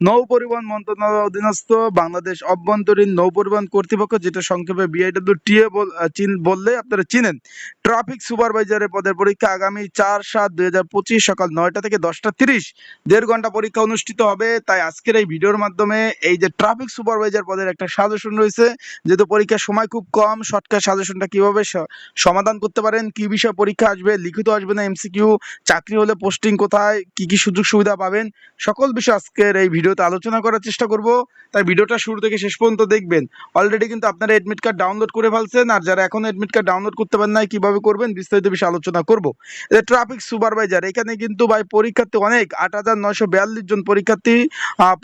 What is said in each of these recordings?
নৌ পরিবহন মন্ত্রণালয়ের অধীনস্থ বাংলাদেশ অভ্যন্তরীণ নৌ পরিবহন কর্তৃপক্ষ, যেটা সংক্ষেপে বিআইডব্লিউ টিএ বললে আপনারা চিনেন। ট্রাফিক সুপারভাইজারের পদের পরীক্ষা আগামী চার সাত দুই হাজার পঁচিশ সকাল নয়টা থেকে দশটা তিরিশ। দেড় ঘণ্টা পরীক্ষা অনুষ্ঠিত হবে। তাই আজকের এই ভিডিওর মাধ্যমে এই যে ট্রাফিক সুপারভাইজার পদের একটা সাজেশন রয়েছে, যেহেতু পরীক্ষার সময় খুব কম, শর্টকাট সাজেশনটা কীভাবে সমাধান করতে পারেন, কি বিষয় পরীক্ষা আসবে, লিখিত আসবে না এমসিকিউ চাকরি হলে পোস্টিং কোথায়, কি কি সুযোগ সুবিধা পাবেন, সকল বিষয় আজকের এই ভিডিওতে আলোচনা করার চেষ্টা করব। তাই ভিডিওটা শুরু থেকে শেষ পর্যন্ত দেখবেন। অলরেডি কিন্তু আপনারা এডমিট কার্ড ডাউনলোড করে ফেলছেন আর যারা এখন এডমিট কার্ড ডাউনলোড করতে পারেন নাই, কীভাবে করবেন বিস্তারিত বিষয়ে আলোচনা করব। ট্রাফিক সুপারভাইজার এখানে কিন্তু ভাই পরীক্ষার্থী অনেক, আট হাজার নয়শো বিয়াল্লিশ জন পরীক্ষার্থী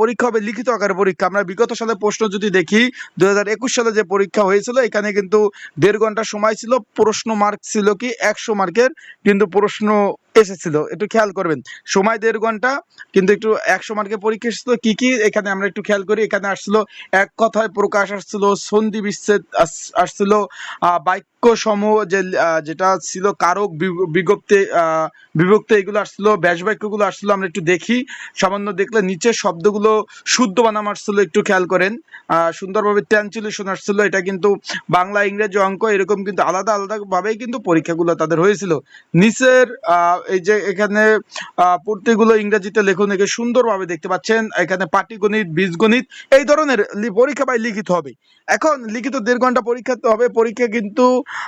পরীক্ষা হবে লিখিত আকারে পরীক্ষা। আমরা বিগত সালে প্রশ্ন যদি দেখি দু হাজার একুশ সালে যে পরীক্ষা হয়েছিল, এখানে কিন্তু দেড় ঘণ্টা সময় ছিল, প্রশ্ন মার্ক ছিল কি, একশো মার্কের কিন্তু প্রশ্ন এসেছিল, একটু খেয়াল করবেন। সময় দেড় ঘণ্টা, কিন্তু একটু একশো মার্কের পরীক্ষা এসেছিল। কি কি? এখানে আমরা একটু খেয়াল করি, এখানে আসছিল, এক কথায় প্রকাশ আসছিল, সন্ধি বিচ্ছেদ আস- আসছিল বাক্য সমূহ যে যেটা ছিল কারক বিজ্ঞপ্তি বিভক্তি এগুলো আসছিল ব্যাস বাক্যগুলো আসছিল আমরা একটু দেখি। সামান্য দেখলে নিচের শব্দগুলো শুদ্ধ বানাম আসছিল একটু খেয়াল করেন। সুন্দরভাবে ট্রান্সলেশন আসছিল এটা কিন্তু বাংলা ইংরেজি অঙ্ক এরকম কিন্তু আলাদা আলাদা ভাবেই কিন্তু পরীক্ষাগুলো তাদের হয়েছিল। নিচের এই যে এখানে আহ, পূর্তিগুলো ইংরেজিতে লেখুন একে সুন্দরভাবে দেখতে পাচ্ছেন। এখানে পাটিগণিত বীজগণিত এই ধরনের পরীক্ষা পাই লিখিত হবে। এখন লিখিত দেড় ঘণ্টা পরীক্ষা হবে পরীক্ষা কিন্তু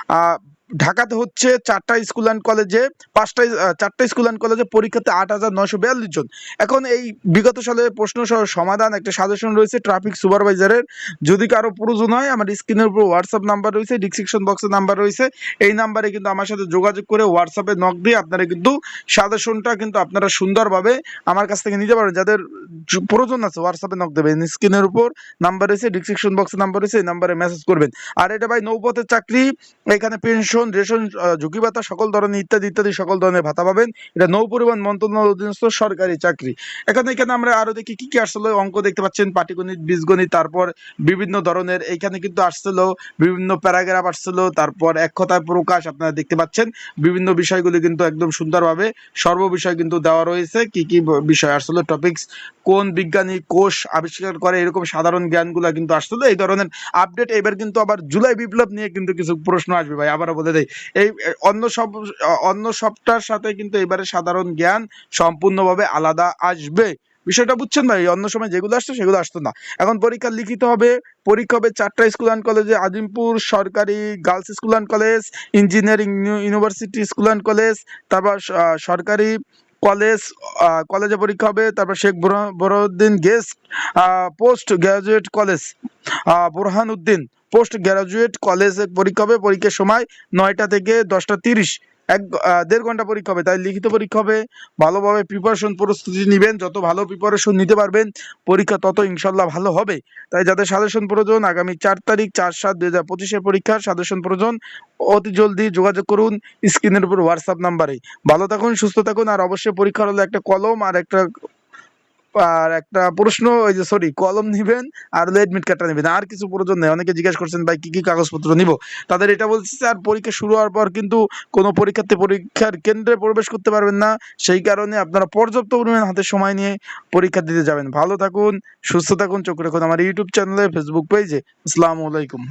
Uh, ঢাকাতে হচ্ছে চারটা স্কুল অ্যান্ড কলেজে পাঁচটা চারটা স্কুল অ্যান্ড কলেজে পরীক্ষাতে আট হাজার নয়শো বিয়াল্লিশ জন। এখন এই বিগত সালে প্রশ্ন সহ সমাধান একটা সাজেশন রয়েছে ট্রাফিক সুপারভাইজারের যদি কারও প্রয়োজন হয়, আমার স্ক্রিনের উপর হোয়াটসঅ্যাপ নাম্বার রয়েছে ডিসক্রিপশন বক্সে নাম্বার রয়েছে। এই নাম্বারে কিন্তু আমার সাথে যোগাযোগ করে হোয়াটসঅ্যাপে নক দিয়ে আপনারা কিন্তু সাজেশনটা কিন্তু আপনারা সুন্দরভাবে আমার কাছ থেকে নিতে পারবেন। যাদের প্রয়োজন আছে হোয়াটসঅ্যাপে নক দেবেন। স্ক্রিনের উপর নাম্বার রয়েছে ডিসক্রিপশন বক্সে নাম্বার রয়েছে, এই নাম্বারে মেসেজ করবেন। আর এটা ভাই নৌপথের চাকরি, এখানে পেনশন রেশন ঝুঁকি ভাতা সকল ধরনের, ইত্যাদি ইত্যাদি সকল ধরনের ভাতা পাবেন। এটা নৌ পরিবহন মন্ত্রণালয়ের অধীনস্থ সরকারি চাকরি। এখানে এখানে আমরা আরও দেখি কি কি আসলে অঙ্ক দেখতে পাচ্ছেন, পাটিগণিত, বীজগণিত, তারপর বিভিন্ন ধরনের এইখানে কিন্তু আসছিল বিভিন্ন প্যারাগ্রাফ আসছিল, তারপর এক প্রকাশ আপনারা দেখতে পাচ্ছেন। বিভিন্ন বিষয়গুলি কিন্তু একদম সুন্দরভাবে, সর্ব বিষয় কিন্তু দেওয়া রয়েছে, কি কি বিষয় আসলে টপিকস কোন বিজ্ঞানী কোষ আবিষ্কার করে, এরকম সাধারণ জ্ঞানগুলো কিন্তু আসলে এই ধরনের আপডেট এবার কিন্তু আবার জুলাই বিপ্লব নিয়ে কিন্তু কিছু প্রশ্ন আসবে ভাই, আবারও বলে দেয় এই অন্য সব অন্য সবটার সাথে কিন্তু এবারে সাধারণ জ্ঞান সম্পূর্ণভাবে আলাদা আসবে। বিষয়টা বুঝছেন ভাই? অন্য সময় যেগুলো আসতো সেগুলো আসতো না। এখন পরীক্ষা লিখিত হবে, পরীক্ষা হবে চারটা স্কুল অ্যান্ড কলেজে, আজিমপুর, সরকারি girls school and college, engineering university school and college, তারপর সরকারি কলেজ কলেজে পরীক্ষা হবে, তারপর শেখ বরহ- বরউদ্দিন guest post graduate college Borhan Uddin post graduate college পরীক্ষা হবে, পরীক্ষার সময় নয়টা থেকে দশটা তিরিশ। এক দেড় ঘণ্টা পরীক্ষা হবে। তাই লিখিত পরীক্ষা হবে। ভালোভাবে প্রিপারেশন প্রস্তুতি নেবেন। যত ভালো প্রিপারেশন নিতে পারবেন, পরীক্ষা তত ইনশাল্লাহ ভালো হবে। তাই যাদের সাজেশন প্রয়োজন, আগামী চার তারিখ চার সাত দুই হাজার পঁচিশের পরীক্ষার সাজেশন প্রয়োজন, অতি জলদি যোগাযোগ করুন স্ক্রিনের উপর হোয়াটসঅ্যাপ নাম্বারে ভালো থাকুন, সুস্থ থাকুন, আর অবশ্যই পরীক্ষার হলে একটা কলম আর একটা আর একটা প্রশ্ন ওই যে সরি কলম নিবেন আর এডমিট কার্ডটা নেবেন। আর কিছু প্রয়োজন নেই। অনেকে জিজ্ঞেস করছেন, ভাই, কি কি কাগজপত্র নিব? তাদের এটা বলছে আর পরীক্ষা শুরু হওয়ার পর কিন্তু কোনো পরীক্ষার্থী পরীক্ষার কেন্দ্রে প্রবেশ করতে পারবেন না। সেই কারণে আপনারা পর্যাপ্ত পরিমাণ হাতে সময় নিয়ে পরীক্ষা দিতে যাবেন। ভালো থাকুন, সুস্থ থাকুন, চোখ রাখুন আমার ইউটিউব চ্যানেলে ফেসবুক পেজে আসসালামু আলাইকুম।